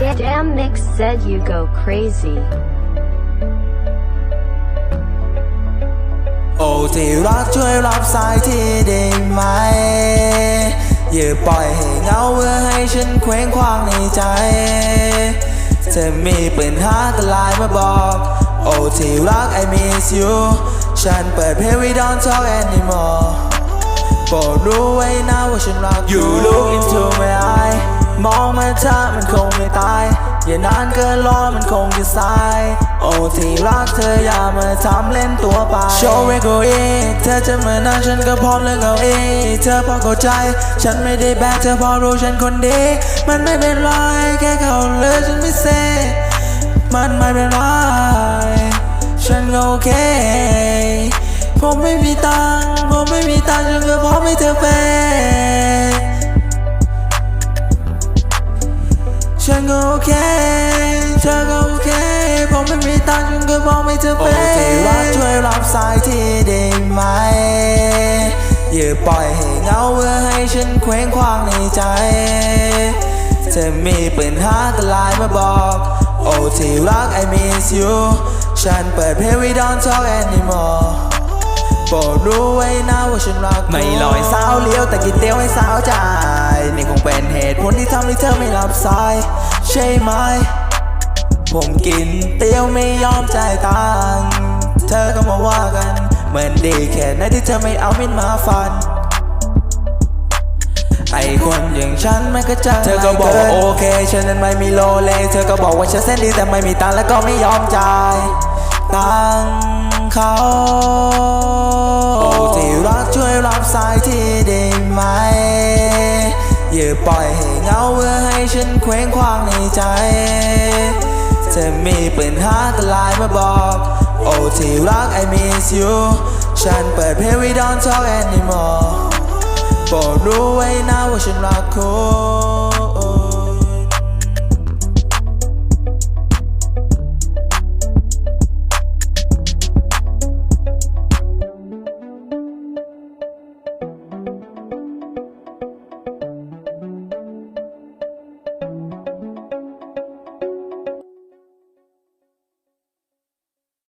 Damn Mix said you go crazy. โอ้ที่รักช่วยรับสายทีได้ไหม อย่าปล่อยให้เหงาเพื่อให้ฉันเคว้งคว้างในใจ เธอมีปัญหาก็ไลน์มาบอกโอ้ที่รัก I miss you ฉันเปิดเพลง we don't talk anymore โปรดรู้ไว้นะว่าฉันรัก You look into my eye มองมาเธอมันคงไม่ตาย อย่านานเกินรอมันคงจะสาย โอ้ที่รักเธออย่ามาทำเล่นตัวไป Show me go in เธอจะมานั่งฉันก็พร้อมเรื่องเอาเองเธอพอเข้าใจ ฉันไม่ได้แบกเธอพอรู้ฉันคนดี มันไม่เป็นไรแค่เขาเลยฉันไม่เซมันไม่เป็นไรฉันก็โอเคผมไม่มีตังผมไม่มีตังฉันก็พร้อมให้เธอเป็น ก็พร้อมให้เธอเป็นโอ้ที่รักช่วยรับสายทีได้ไหม อย่าปล่อยให้เงาเพื่อให้ฉันเคว้งคว้างในใจ เธอมีปัญหาก็ไลน์มาบอก โอ้ที่รัก I miss you ฉันเปิดเพลง we don't talk anymore โปรดรู้ไว้นะว่าฉันรักไม่ลอยสาวเลี้ยวแต่กินเตี้ยวให้สาวใจนี่คงเป็นเหตุผลที่ทำให้เธอไม่รับสาย ใช่ไหม ผมกินเตี้ยวไม่ยอมจ่ายตังค์เธอก็มาว่ากัน เหมือนดีแค่ไหนที่เธอไม่เอามินมาฟัน ไอคนอย่างฉันมันก็จะเธอก็บอกว่าโอเค ฉันนั้นไม่มีโลเล เธอก็บอกว่าฉันเส้นดีแต่ไม่มีตังค์แล้วก็ไม่ยอมจ่ายตังค์เขาโอ้ที่รักช่วยรับสายทีได้ไหมอย่าปล่อยให้เหงาเพื่อให้ฉันเคว้งคว้างในใจ เธอมีปัญหาก็ไลน์มาบอก โอ้ที่รัก I miss you ฉันเปิดเพลง we don't talk anymore โปรดรู้ไว้นะว่าฉันรักคุณ